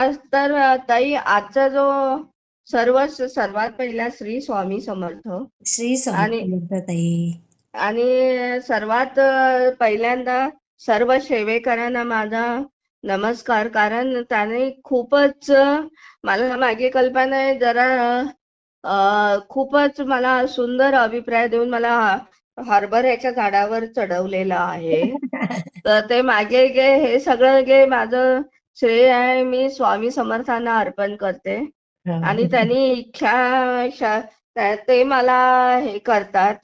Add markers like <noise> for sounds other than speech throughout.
तर ताई आजचा जो सर्व सर्वात पहिला श्री स्वामी समर्थ. श्री स्वामी आणि समर्थ ताई. आणि सर्वात पहिल्यांदा सर्व सेवेकरांना माझा नमस्कार. कारण त्याने खूपच मला माझी कल्पना आहे जरा खूपच मला सुंदर अभिप्राय देऊन मला हरभऱ्याच्या झाडावर चढवलेलं आहे. <laughs> तर ते मागे गे हे सगळं गे माझं श्रेय आहे मी स्वामी समर्थांना अर्पण करते. आणि त्यांनी इच्छा ते मला हे करतात.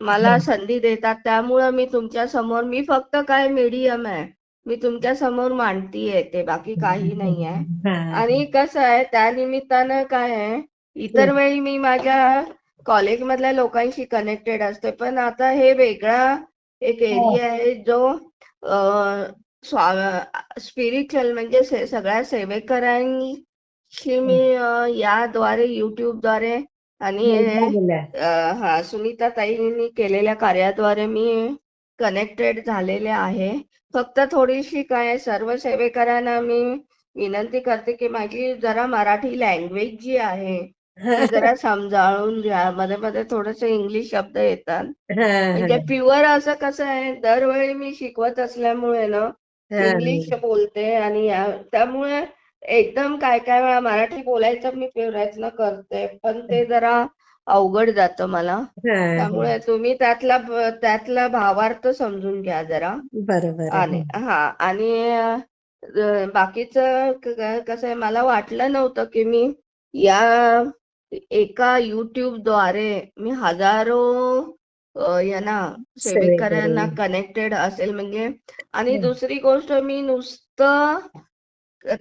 मला संधी देतात. त्यामुळं मी तुमच्यासमोर मी फक्त काय मीडियम आहे मी तुमच्यासमोर मांडतीये ते बाकी काही नाही आहे आणि कसं आहे त्या निमित्तानं काय आहे इतर वेळी मी माझ्या कॉलेजमधल्या लोकांशी कनेक्टेड असते. पण आता हे वेगळा एक एरिया आहे जो स्पिरिच्युअल म्हणजे से- सगळ्या सेवेकरांशी मी याद्वारे युट्यूबद्वारे आणि अ, हा सुनीता ताईंनी केलेल्या कार्याद्वारे मी कनेक्टेड झालेले आहे. फक्त थोडीशी काय सर्व सेवेकरांना मी विनंती करते की माझी जरा मराठी लँग्वेज जी आहे <laughs> जरा समजावून घ्या. मध्ये मध्ये थोडेसे इंग्लिश शब्द येतात. म्हणजे प्युअर असं कसं आहे दरवेळी मी शिकवत असल्यामुळे ना इंग्लिश बोलते आणि त्यामुळे एकदम काय काय वेळा मराठी बोलायचा मी प्रयत्न करते पण ते जरा अवघड जातं मला. त्यामुळे तुम्ही त्यातला त्यातला भावार्थ समजून घ्या जरा. बरोबर आणि हा आणि बाकीचं कसं आहे मला वाटलं नव्हतं की मी या एका युट्यूबद्वारे मी हजारो यांना सेवेकरांना कनेक्टेड असेल म्हणजे. आणि हं. दुसरी गोष्ट मी नुसतं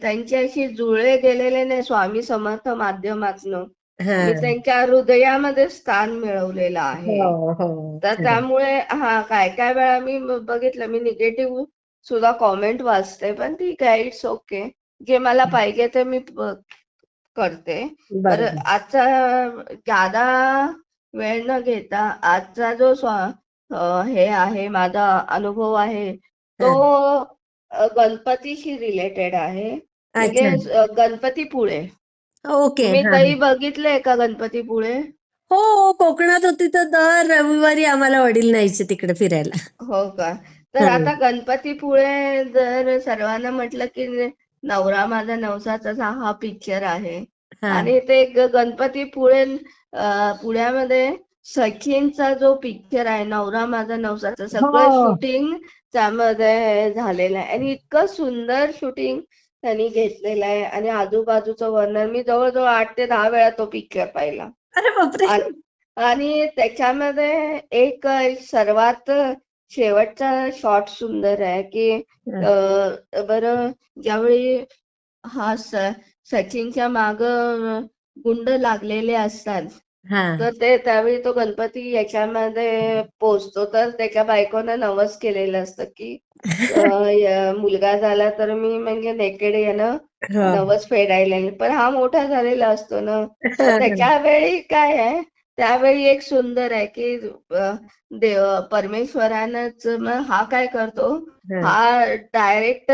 त्यांच्याशी जुळले गेलेले नाही स्वामी समर्थ माध्यमातनं. मी त्यांच्या हृदयामध्ये स्थान मिळवलेलं आहे. हो, तर त्यामुळे हा काय काय वेळा मी बघितलं मी निगेटिव्ह सुद्धा कॉमेंट वाचते पण ठीक आहे इट्स ओके जे मला पाहिजे ते मी करते. तर आजचा जादा वेळ न घेता आजचा जो स्वा- अ, हे आहे माझा अनुभव आहे तो अ, गणपतीशी रिलेटेड आहे. म्हणजे अ, गणपतीपुळे ओके तुम्ही ताई बघितलंय का गणपतीपुळे हो कोकणात होती तर दर रविवारी आम्हाला वडील न्यायचे तिकडे फिरायला. हो का? तर आता गणपतीपुळे जर सर्वांना म्हटलं की नवरा माझा नवसाचा हा पिक्चर आहे. हा. आणि ते ग- गणपतीपुळे पुण्यामध्ये सचिनचा जो पिक्चर आहे नवरा माझा नवसाचा सगळं हो. शूटिंग त्यामध्ये झालेलं आहे. आणि इतकं सुंदर शूटिंग त्यांनी घेतलेलं आहे. आणि आजूबाजूचं वर्णन मी जवळजवळ आठ ते दहा वेळा तो पिक्चर पाहिला. आणि त्याच्यामध्ये एक सर्वात शेवटचा शॉट सुंदर आहे की बरं ज्यावेळी हा सचिनच्या माग गुंड लागलेले असतात. तर ते त्यावेळी तो गणपती याच्यामध्ये पोचतो तर त्याच्या बायकोनं नवस केलेलं असतं की अ, <laughs> मुलगा झाला तर मी म्हणजे नेकेड यानं. नवस फेडायला येईल. पण हा मोठा झालेला असतो ना. त्याच्या वेळी काय आहे त्यावेळी एक सुंदर आहे की अ, देव परमेश्वरानंच मग हा काय करतो हा डायरेक्ट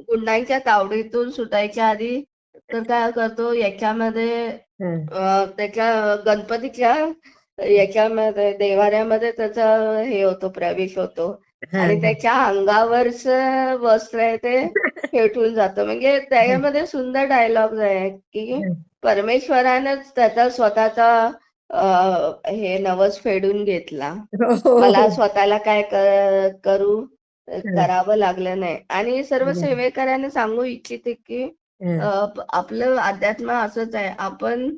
गुंडांच्या तावडीतून सुटायच्या आधी तर काय करतो याच्यामध्ये त्याच्या गणपतीच्या याच्यामध्ये देवाऱ्यामध्ये त्याचा हे होतो प्रवेश होतो. आणि त्याच्या अंगावरच वस्त्र आहे ते फेटून जातं. म्हणजे त्याच्यामध्ये सुंदर डायलॉग आहे की परमेश्वरानंच त्याचा स्वतःचा हे नवस फेडून घेतला. हो. मला स्वतःला काय करू करावं लागलं नाही. आणि सर्व सेवेकरांना सांगू इच्छिते की आपलं अध्यात्म असंच आहे. आपण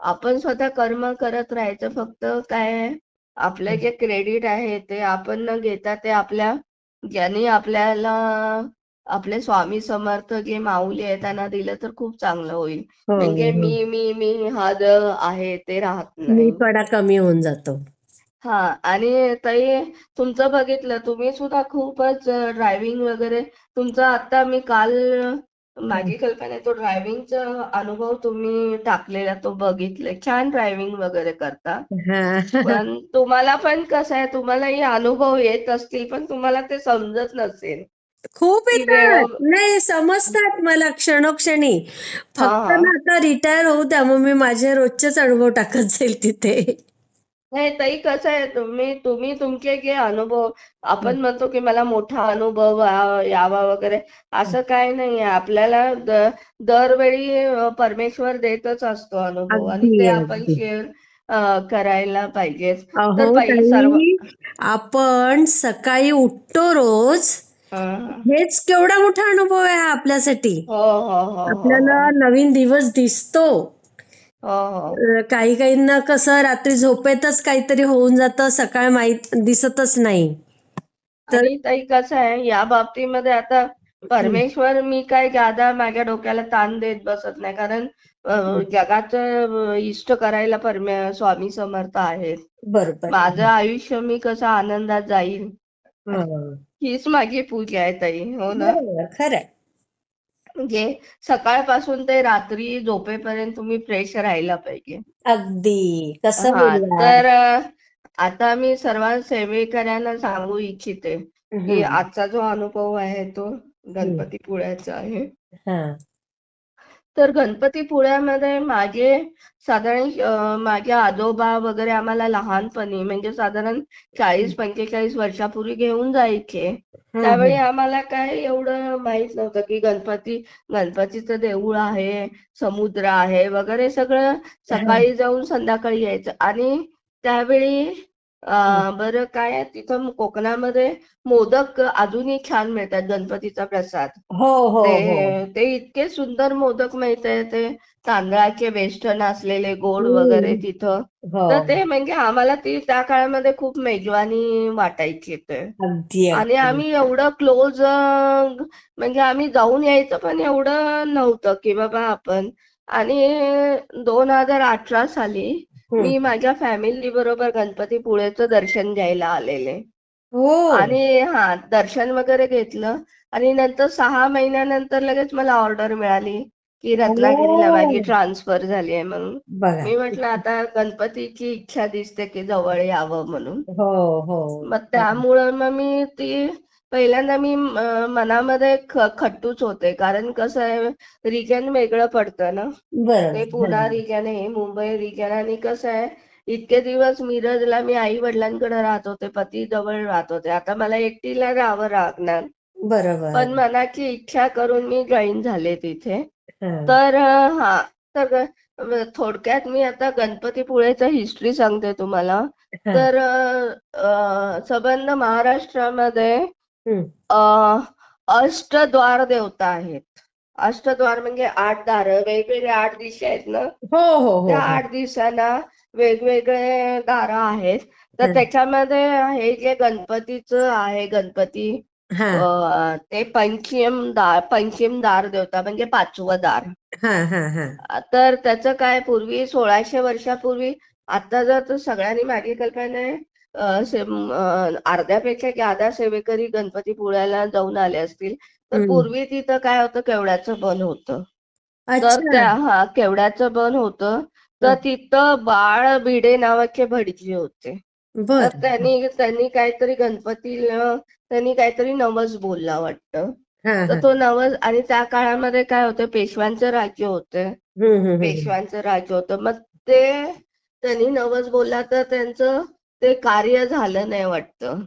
आपण स्वतः कर्म करत राहायचं फक्त काय आहे, आपलं जे क्रेडिट आहे ते आपण न घेता ते आपल्या ज्यांनी आपल्याला आपले स्वामी समर्थ जे माऊली आहे त्यांना दिलं तर खूप चांगलं होईल. हो, म्हणजे हो. मी मी मी हा जो आहे ते राहत नाही. कमी होऊन जातो. हा आणि ताई तुमचं बघितलं तुम्ही सुद्धा खूपच ड्रायव्हिंग वगैरे तुमचा आता मी काल माझी कल्पना आहे तो ड्रायव्हिंगचा अनुभव तुम्ही टाकलेला तो बघितले छान ड्रायव्हिंग वगैरे करता. हा. पण तुम्हाला पण कसं आहे तुम्हालाही अनुभव येत असतील पण तुम्हाला ते समजत नसेल. खूप येतात. नाही समजतात मला क्षणोक्षणी. हा फक्त हा. ना आता रिटायर होऊ द्या मग मी माझे रोजचेच अनुभव टाकत जाईल तिथे. नाही ताई कसं आहे तुम्ही तुम्ही तुमचे जे अनुभव आपण म्हणतो की मला मोठा अनुभव आ- यावा वगैरे असं काय नाहीये आपल्याला द- दरवेळी अ, परमेश्वर देतच असतो अनुभव आणि अगदी ते आपण अगदी. शेअर करायला पाहिजेत तर अहो पहिले सर्व ताई आपण सकाळी उठतो रोज. हा. हेच केवढा मोठा अनुभव आहे हा आपल्यासाठी. हो हो हो हो आपल्याला हो. नवीन दिवस दिसतो. काही काहींना कसं रात्री झोपेतच काहीतरी होऊन जातं सकाळ माहीत दिसतच नाही. तर ताई कसं आहे या बाबतीमध्ये आता हं, परमेश्वर मी काय जादा माझ्या डोक्याला ताण देत बसत नाही. कारण हं. जगाचं इष्ट करायला परमे स्वामी समर्थ आहेत. बरोबर. माझं आयुष्य मी कसं आनंदात जाईल हं. हीच माझी पूजा आहे ताई हो ना? खरंय. म्हणजे सकाळपासून ते रात्री झोपेपर्यंत तुम्ही फ्रेश राहायला पाहिजे. अगदी. कसं हा तर अ, आता मी सर्व सेवेकऱ्यांना सांगू इच्छिते की आजचा जो अनुभव आहे तो. गणपतीपुळ्याचा आहे. हा. तर गणपतीपुळ्यामध्ये माझे साधारण अ, माझे आजोबा वगैरे आम्हाला लहानपणी म्हणजे साधारण चाळीस पंचेचाळीस वर्षापूर्वी घेऊन जायचे त्यावेळी. आम्हाला काय एवढं माहीत नव्हतं की गणपती गणपतीचं देऊळ आहे समुद्र आहे वगैरे सगळं. सकाळी जाऊन संध्याकाळी यायचं आणि त्यावेळी बरं काय तिथं कोकणामध्ये मोदक अजूनही छान मिळतात गणपतीचा प्रसाद. हो हो हो. ते ते इतके सुंदर मोदक मिळते ते तांदळाचे वेस्टर्न असलेले गोड वगैरे हं. तिथं. हो. तर ते म्हणजे आम्हाला ती त्या काळामध्ये खूप मेजवानी वाटायची ते आणि आम्ही एवढं क्लोज म्हणजे आम्ही जाऊन यायचं पण एवढं नव्हतं की बाबा आपण. आणि दोन हजार अठरा साली हं. मी माझ्या फॅमिली बरोबर गणपतीपुळेचं दर्शन घ्यायला आलेले. हो आणि हा दर्शन वगैरे घेतलं. आणि नंतर सहा महिन्यानंतर लगेच मला ऑर्डर मिळाली की रत्नागिरीला माझी हो. ट्रान्सफर झाली आहे म्हणून. मी म्हटलं आता गणपतीची इच्छा दिसते की जवळ यावं म्हणून. हो हो. मग त्यामुळं मग मी ती पहिल्यांदा मी मनामध्ये खट्टूच होते. कारण कसं आहे रिजन वेगळं पडतं ना. ते पुणा रिजन आहे मुंबई रिजन आणि कसं आहे इतके दिवस मिरजला मी आई वडिलांकडे राहत होते पती जवळ राहत होते. आता मला एकटीला राहावं लागणार. पण बरोबर मनाची इच्छा करून मी जॉईन झाले तिथे. तर हा तर थोडक्यात मी आता गणपतीपुळेचं हिस्ट्री सांगते तुम्हाला. तर संबंध महाराष्ट्रामध्ये अष्टद्वार देवता आहेत अष्टद्वार म्हणजे आठ दार. वेगवेगळे आठ दिशा आहेत ना? हो हो हो त्या हो. आठ दिवसांना वेगवेगळे दार आहेत. तर त्याच्यामध्ये हे जे गणपतीचं आहे गणपती ते पंचम दार पंचम दार देवता म्हणजे पाचवं दार. हा हा हा. तर त्याचं काय पूर्वी सोळाशे वर्षापूर्वी आता जर सगळ्यांनी माझी कल्पना आहे अर्ध्यापेक्षा जादा सेवेकरी गणपतीपुळ्याला जाऊन आले असतील तर. पूर्वी तिथं काय होतं? केवड्याचं बन होतं. तर अच्छा. त्या हा केवड्याचं बन होतं? तर. तिथं बाळ भिडे नावाचे भटजी होते. तर त्यांनी त्यांनी काहीतरी गणपतीला त्यांनी काहीतरी नवस बोलला वाटतं. तर तो नवस आणि त्या काळामध्ये काय होतं? पेशव्यांचं राज्य होतं. पेशव्यांचं राज्य होतं. मग ते त्यांनी नवस बोलला तर त्यांचं ते कार्य झालं नाही वाटतं.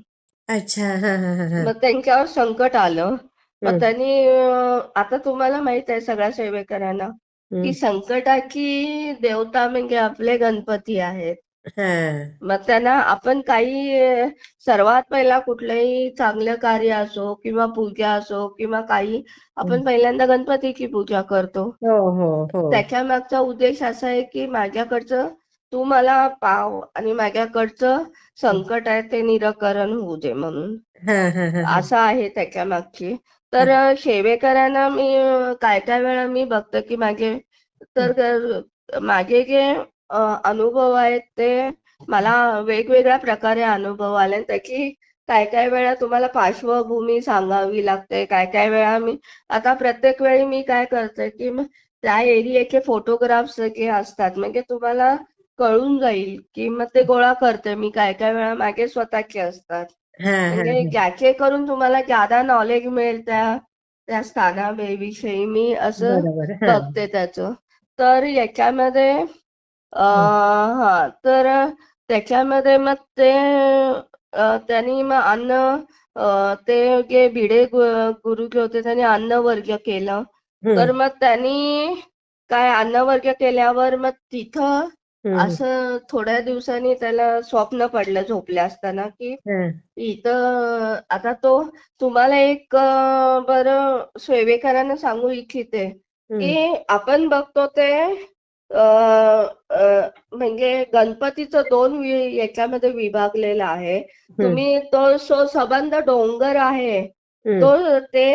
अच्छा हा हा हा हा. मग त्यांच्यावर संकट आलं. मग त्यांनी अं, आता तुम्हाला माहीत आहे सगळ्या सेवेकरांना हम्म की संकटाची देवता म्हणजे आपले गणपती आहेत. हा. मग त्यांना आपण काही अं, सर्वात पहिला कुठलंही चांगलं कार्य असो किंवा पूजा असो किंवा काही आपण पहिल्यांदा गणपतीची पूजा करतो. हो हो हो. त्याच्या मागचा उद्देश असा आहे की माझ्याकडचं तू मला पाव आणि माझ्याकडचं संकट आहे ते निराकरण होऊ दे म्हणून. हा हा हा हा. असं आहे त्याच्या मागची. तर अं, सेवेकरांना मी काय काय वेळा मी बघते की माझे तर माझे जे अनुभव आहेत ते मला वेगवेगळ्या प्रकारे अनुभव आले त्याची काय काय वेळा तुम्हाला पार्श्वभूमी सांगावी लागते. काय काय वेळा मी आता प्रत्येक वेळी मी काय करते की त्या एरियाचे फोटोग्राफ्स जे असतात म्हणजे तुम्हाला कळून जाईल की मग ते गोळा करते. मी काय काय वेळा माझे स्वतःचे असतात. म्हणजे ज्याचे करून तुम्हाला ज्यादा नॉलेज मिळेल त्या त्या स्थानाविषयी मी असं बघते त्याचं. तर याच्यामध्ये. हा. तर त्याच्यामध्ये मग ते त्यांनी मग अन्न ते जे भिडे गु- गुरुजी होते त्यांनी अन्न वर्ग केलं तर मग त्यांनी काय अन्न वर्ग केल्यावर मग तिथं असं थोड्या दिवसांनी त्याला स्वप्न पडलं झोपल्या असताना की इथं आता तो तुम्हाला एक बरं सेवेकरांना सांगू इच्छिते की आपण बघतो ते म्हणजे गणपतीचं दोन याच्यामध्ये विभागलेलं आहे. तुम्ही तो सबंध डोंगर आहे. तो ते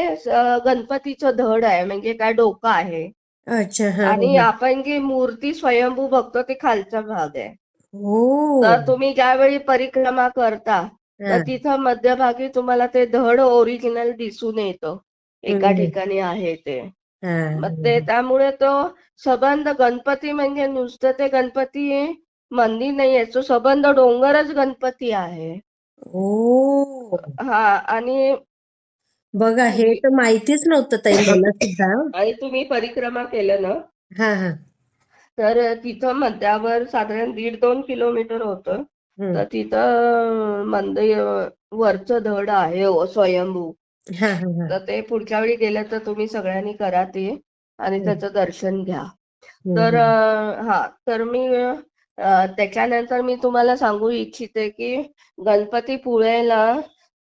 गणपतीचं धड आहे म्हणजे काय डोकं आहे. अच्छा हा आणि हा आपण जी मूर्ती स्वयंभू बघतो ते खालचा भाग आहे. हो. तर तुम्ही ज्यावेळी परिक्रमा करता हा. तर तिथं मध्यभागी तुम्हाला ते धड ओरिजिनल दिसून येतं. एका हम्म. ठिकाणी आहे ते. हा मग ते त्यामुळे तो सबंध गणपती म्हणजे नुसतं ते गणपती मंदिर नाहीये तो सबंध डोंगरच गणपती आहे. ओ हा आणि बघा हे तर माहितीच नव्हतं ताई मला सुद्धा. आणि तुम्ही परिक्रमा केलं ना? हा हा. तर तिथं मध्यावर साधारण दीड दोन किलोमीटर होतं. हम्म. तर तिथं मंदिर वरचं धड आहे ओ स्वयंभू. हा हा हा. तर ते पुढच्या वेळी गेलं तर तुम्ही सगळ्यांनी करा ते आणि हम्म. त्याचं दर्शन घ्या. तर हम्म. अं, हा तर मी अं, त्याच्यानंतर मी तुम्हाला सांगू इच्छिते की गणपतीपुळेला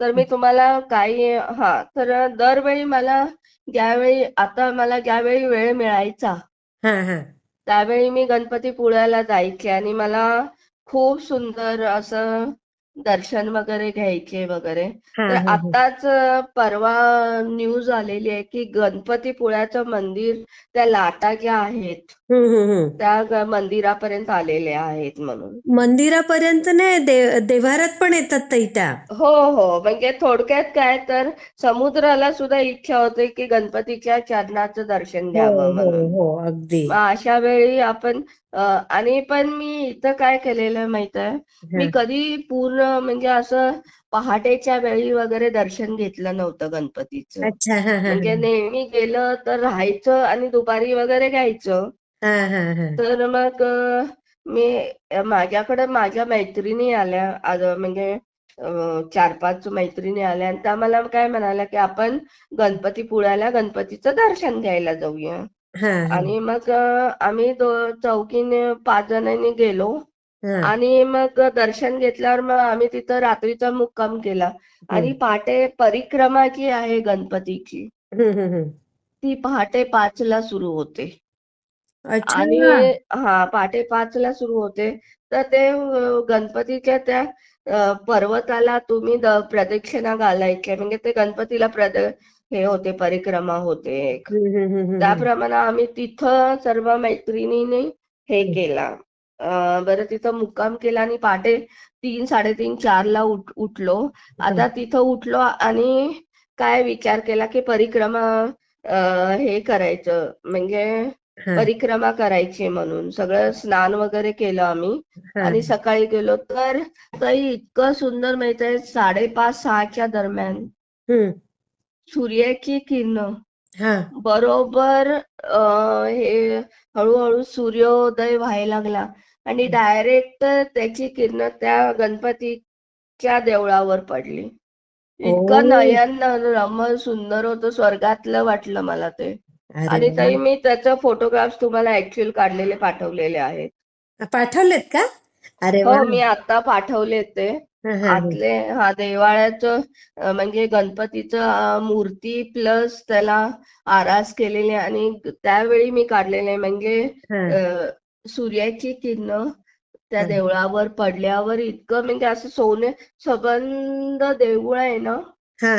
तर मी तुम्हाला काही हा तर दरवेळी मला ज्यावेळी आता मला ज्यावेळी वेळ मिळायचा हा हा. त्यावेळी मी गणपतीपुळ्याला जायचे आणि मला खूप सुंदर असं दर्शन वगैरे घ्यायचे वगैरे. तर आताच परवा न्यूज आलेली आहे की गणपतीपुळ्याचं मंदिर त्या लाटा ज्या आहेत त्या मंदिरापर्यंत आलेले आहेत म्हणून. मंदिरापर्यंत नाही देव देव्हाऱ्यात पण येतात त्या. हो हो. म्हणजे थोडक्यात काय तर समुद्राला सुद्धा इच्छा होते की गणपतीच्या चरणाचं दर्शन हो घ्यावं हो म्हणून. हो. अगदी. मग अशा वेळी आपण आणि पण मी इथं काय केलेलं माहीत आहे? हा. मी कधी पूर्ण म्हणजे असं पहाटेच्या वेळी वगैरे दर्शन घेतलं नव्हतं गणपतीचं. अच्छा हा हा म्हणजे नेहमी गेलं तर राहायचं आणि दुपारी वगैरे घ्यायचं. हा हा हा. तर मग अ, मी माझ्याकडे माझ्या मैत्रिणी आल्या. आज म्हणजे अ, चार पाच मैत्रिणी आल्या. आणि त्या मला काय म्हणाल्या की आपण गणपतीपुळ्याला गणपतीचं दर्शन घ्यायला जाऊया. आणि मग आम्ही चौकीने पाच जणांनी गेलो. आणि मग दर्शन घेतल्यावर मग आम्ही तिथं रात्रीचा मुक्काम केला. आणि पहाटे परिक्रमा जी आहे गणपतीची. ती पहाटे पाचला सुरू होते. अच्छा. आणि हा पहाटे पाचला सुरू होते. तर ते गणपतीच्या त्या पर्वताला तुम्ही प्रदक्षिणा घालायच्या म्हणजे ते गणपतीला प्रद हे होते परिक्रमा होते एक. त्याप्रमाणे आम्ही तिथं सर्व मैत्रिणींनी हे. केला. अं, बरं तिथं मुक्काम केला आणि पहाटे तीन साडेतीन चारला उठ उठलो. आता तिथं उठलो आणि काय विचार केला की परिक्रमा अं, हे करायचं. म्हणजे हा. परिक्रमा करायची म्हणून. सगळं स्नान वगैरे केलं आम्ही. हा. आणि सकाळी गेलो तर ताई इतकं सुंदर माहितीये साडेपाच सहाच्या दरम्यान. हम्म. सूर्याची किरणं. हा. बरोबर अ, हे हळूहळू सूर्योदय व्हायला लागला. आणि डायरेक्ट त्याची किरण त्या गणपतीच्या देवळावर पडली. इतकं ओ नयन रम्य सुंदर होतं स्वर्गातलं वाटलं मला ते. अरे आणि वा. ताई मी त्याचं फोटोग्राफ्स तुम्हाला ऍक्च्युअल काढलेले पाठवलेले आहेत. पाठवलेत का? अरे वा. हो मी आता पाठवले ते. हा हा हा. आतले हा देवाळ्याचं अं, म्हणजे गणपतीचं अं, मूर्ती प्लस त्याला आरास केलेली आणि त्यावेळी मी काढलेले म्हणजे हा. अं, सूर्याची किरण त्या हा. देवळावर पडल्यावर इतकं म्हणजे असं सोने सबंध देऊळ आहे ना? हा.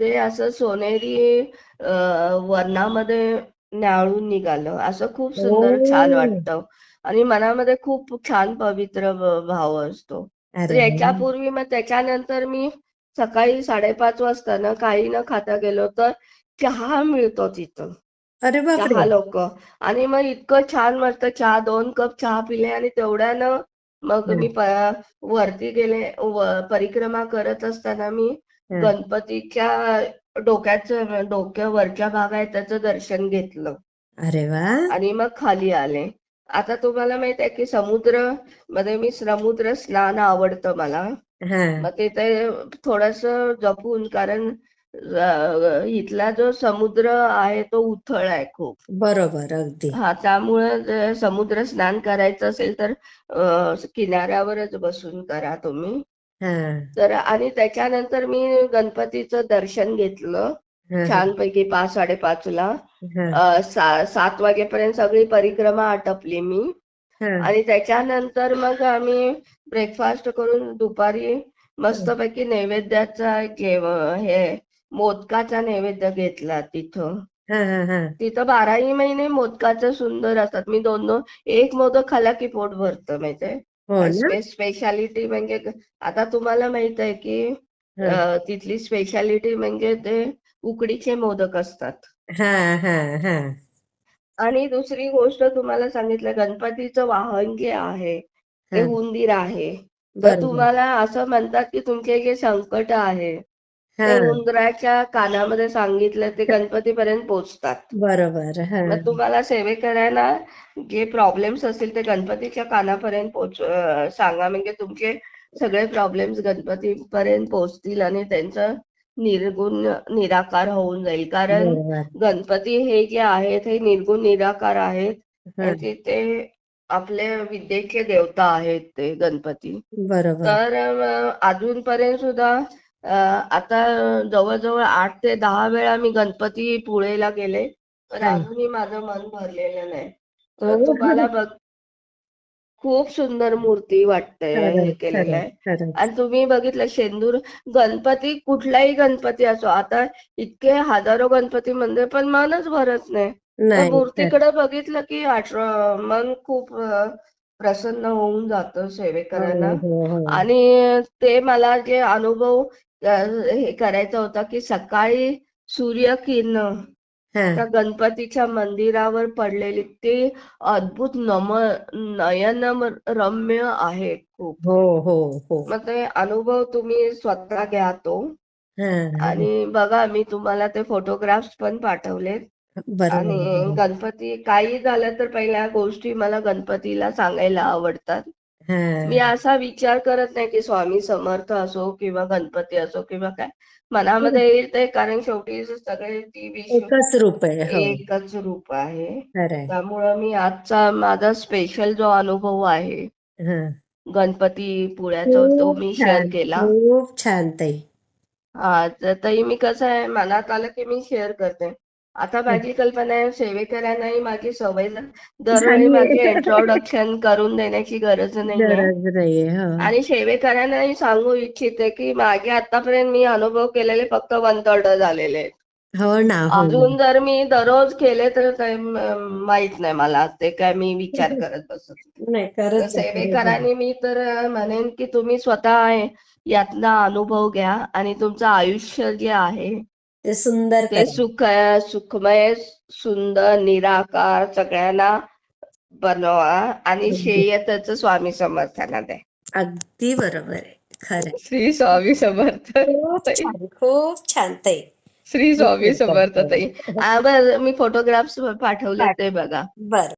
ते असं सोनेरी अं, वर्णामध्ये न्याहाळून निघालं. असं खूप सुंदर छान ओ वाटतं. आणि मनामध्ये खूप छान पवित्र भाव असतो. तर अरे वा. याच्यापूर्वी मग त्याच्यानंतर मी सकाळी साडेपाच वाजता ना काही न खाता गेलो तर चहा मिळतो तिथं. अरे बापरे. चहा लोक. आणि मग इतकं छान वाटतं चहा दोन कप चहा पिले आणि तेवढ्यानं मग. मी प- वरती गेले व- परिक्रमा करत असताना मी. गणपतीच्या डोक्याचं डोक्या वरच्या भाग आहे त्याचं दर्शन घेतलं. अरे वा. आणि मग खाली आले. आता तुम्हाला माहीत आहे की समुद्रमध्ये मी समुद्र स्नान आवडतं मला. मग तिथे थोडस जपून कारण इथला जो समुद्र आहे तो उथळ आहे खूप. बरोबर अगदी. हा त्यामुळे समुद्र स्नान करायचं असेल तर किनाऱ्यावरच बसून करा तुम्ही. हा. तर आणि त्याच्यानंतर मी गणपतीचं दर्शन घेतलं. छानपैकी पाच साडेपाचला हा. अ, सा- सात वाजेपर्यंत सगळी परिक्रमा आटपली मी. हा. आणि त्याच्यानंतर मग आम्ही ब्रेकफास्ट करून दुपारी मस्तपैकी नैवेद्याचा जेव हे मोदकाचा नैवेद्य घेतला तिथं. हा हा हा. तिथं बाराही महिने मोदकाचं सुंदर असतात. मी दोन दोन एक मोदक खाला की पोट भरतं माहितीये? हो स्पेशालिटी म्हणजे आता तुम्हाला माहीत आहे की हा. तिथली स्पेशालिटी म्हणजे ते उकडीचे मोदक असतात. हा हा हा. आणि दुसरी गोष्ट तुम्हाला सांगितलं गणपतीचं वाहन जे आहे ते उंदीर आहे. तर तुम्हाला असं म्हणतात की तुमचे जे संकट आहे ते उंदराच्या कानामध्ये सांगितलं ते गणपतीपर्यंत पोहोचतात. बरोबर मग तुम्हाला सेवेकऱ्यांना जे प्रॉब्लेम्स असतील ते गणपतीच्या कानापर्यंत पोहोच सांगा. म्हणजे तुमचे सगळे प्रॉब्लेम्स गणपतीपर्यंत पोहोचतील आणि त्यांचं निर्गुण निराकार होऊन जाईल. कारण गणपती हे जे आहेत हे निर्गुण निराकार आहेत. आणि ते आपले विद्येचे देवता आहेत ते गणपती. बरोबर. तर अजूनपर्यंत सुद्धा आता जवळजवळ आठ ते दहा वेळा मी गणपती पुळेला गेले. तर अजूनही माझं मन भरलेलं नाही. तर तुम्हाला बघ खूप सुंदर मूर्ती वाटते हे केलेलं आहे. आणि तुम्ही बघितलं शेंदूर गणपती कुठलाही गणपती असो आता इतके हजारो गणपती मंदिर पण मनच भरत नाही. मूर्तीकडे बघितलं की आठव मन खूप प्रसन्न होऊन जातं हो सेवेकरांना हो हो. आणि ते मला जे अनुभव हे करायचा होता की सकाळी सूर्यकिरण हा त्या गणपतीच्या मंदिरावर पडलेली ते अद्भुत नम नयन रम्य आहे खूप. हो हो हो. मग ते अनुभव तुम्ही स्वतः घ्या तो. आणि बघा मी तुम्हाला ते फोटोग्राफ्स पण पाठवलेत. आणि गणपती काही झालं तर पहिल्या गोष्टी मला गणपतीला सांगायला आवडतात. मी असा विचार करत नाही की स्वामी समर्थ असो किंवा गणपती असो किंवा काय. मनामध्ये येईल ते कारण शेवटी सगळे एकच रूप आहे हो. एकच रूप आहे. त्यामुळं मी आजचा माझा स्पेशल जो अनुभव आहे गणपती पुण्याचा तो मी शेअर केला. खूप छान ताई. हा तर ताई मी कसं आहे मनात आलं की मी शेअर करते. आता माझी कल्पना आहे सेवेकरांनाही माझी सवय. दरवेळी माझी. इंट्रोडक्शन करून देण्याची गरज नाहीये हो आणि सेवेकरांनाही सांगू इच्छिते की मागे आतापर्यंत मी अनुभव केलेले फक्त वन थर्ड झालेले आहेत. हो ना हो अजून जर मी दररोज केले तर काही माहीत नाही मला ते काय मी विचार <laughs> करत बसत नाही. सेवेकरांनी मी तर म्हणेन की तुम्ही स्वतः यातला अनुभव घ्या आणि तुमचं आयुष्य जे आहे ते सुंदर ते सुख सुखमय सुंदर निराकार सगळ्यांना बनवा आणि. श्रेय त्याचं स्वामी समर्थांना द्या. अगदी बरोबर आहे. खरं श्री स्वामी समर्थ खूप. छान ताई. श्री स्वामी समर्थ. ताई. मी फोटोग्राफ्स पाठवले ते बघा. बर.